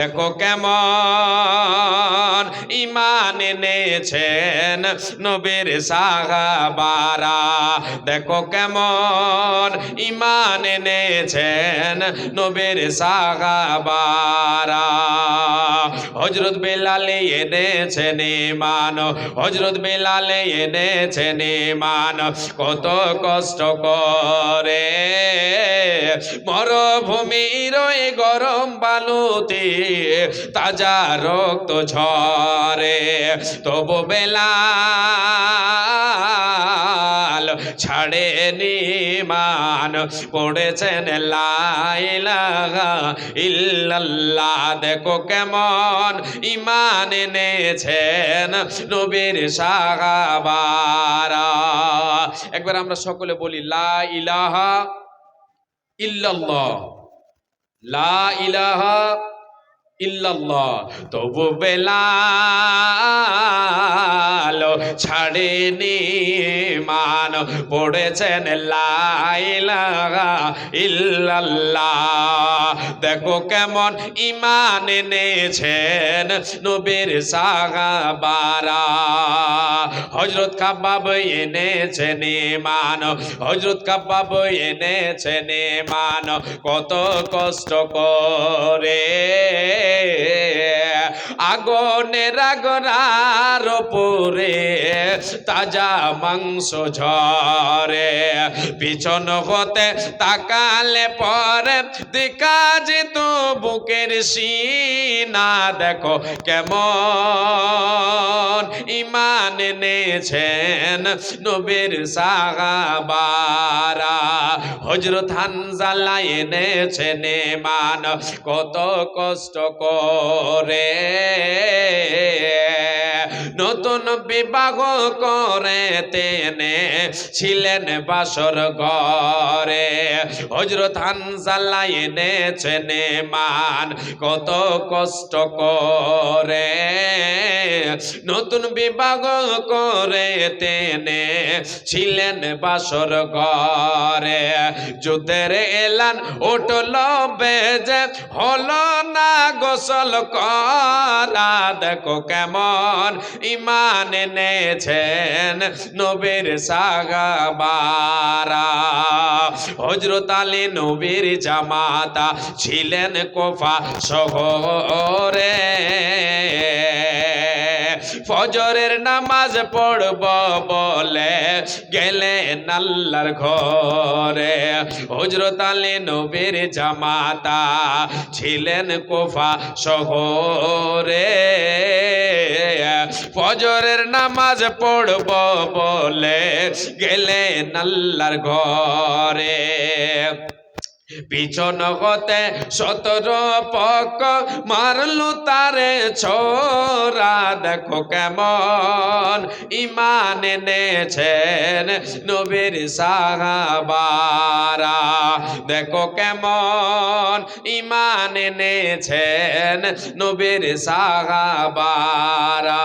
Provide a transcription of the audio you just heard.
দেখো কেমন ইমান এনেছেন নবীর সাহাবারা। দেখো কেমন ইমান এনেছেন নবীর সাহাবারা। হজরত বেলালে এনেছেন ইমান হজরত বেলালে এনেছেন ইমান কত কষ্ট করে। মরুভূমির গরম বালুতে তাজা রক্ত ঝরে, তবু বেলাল ছাড়ে নিমান পড়েছেন লাইলাহা ইল্লাল্লাহ। দেখো কেমন ইমান এনেছেন নবীর সাহাবারা। একবার আমরা সকলে বলি, লা ইলাহা ইল্লাল্লাহ। লা ইলাহা ইল্লাল্লাহ। তবু বেলাল ছাড়েনি মান। পড়েছেন লা ইলাহা ইল্লাল্লাহ। দেখো কেমন ইমান এনেছেন নবীর সাহাবারা। হজরত কাবাব এনেছেন ইমান হজরত কাবাব এনেছেন ইমান কত কষ্ট করে আগুনের আগরার উপরে তাজা মাংস ঝরে। পিছন হতে তাকালে পরে দেখা যেত বুকের সিনা। দেখো কেমন ইমান এনেছেন নবীর সাহাবারা। হজরত হানজালা এনেছেন মান কত কষ্ট করে নতুন বিবাহ করে তেনে ছিলেন বাসর ঘরে। হজরত হানজালা এনেছেন মান, কত কষ্ট করে। নতুন বিবাহ করে তেনে ছিলেন বাসর ঘরে। যুদ্ধের এলান উঠল, বেজে হলো না গোসল করা। দেখো কেমন ইমান এনেছেন নবীর সাগাবারা। হজরত আলী নবীর জামাতা ছিলেন কোফা শহরে। ফজরের নামাজ পড়ব বলে গেলেন আল্লাহর ঘরে। হজরত আলী নবীর জামাতা ছিলেন কোফা শহরে। ফজরের নামাজ পড়ব বলে গেলেন আল্লাহর ঘরে। পিছন হতে সতর পক মারলু তারে ছোরা। দেখো কেমন ইমান এনেছেন নবীর সাহাবারা। দেখো কেমন ইমান এনেছেন নবীর সাহাবারা।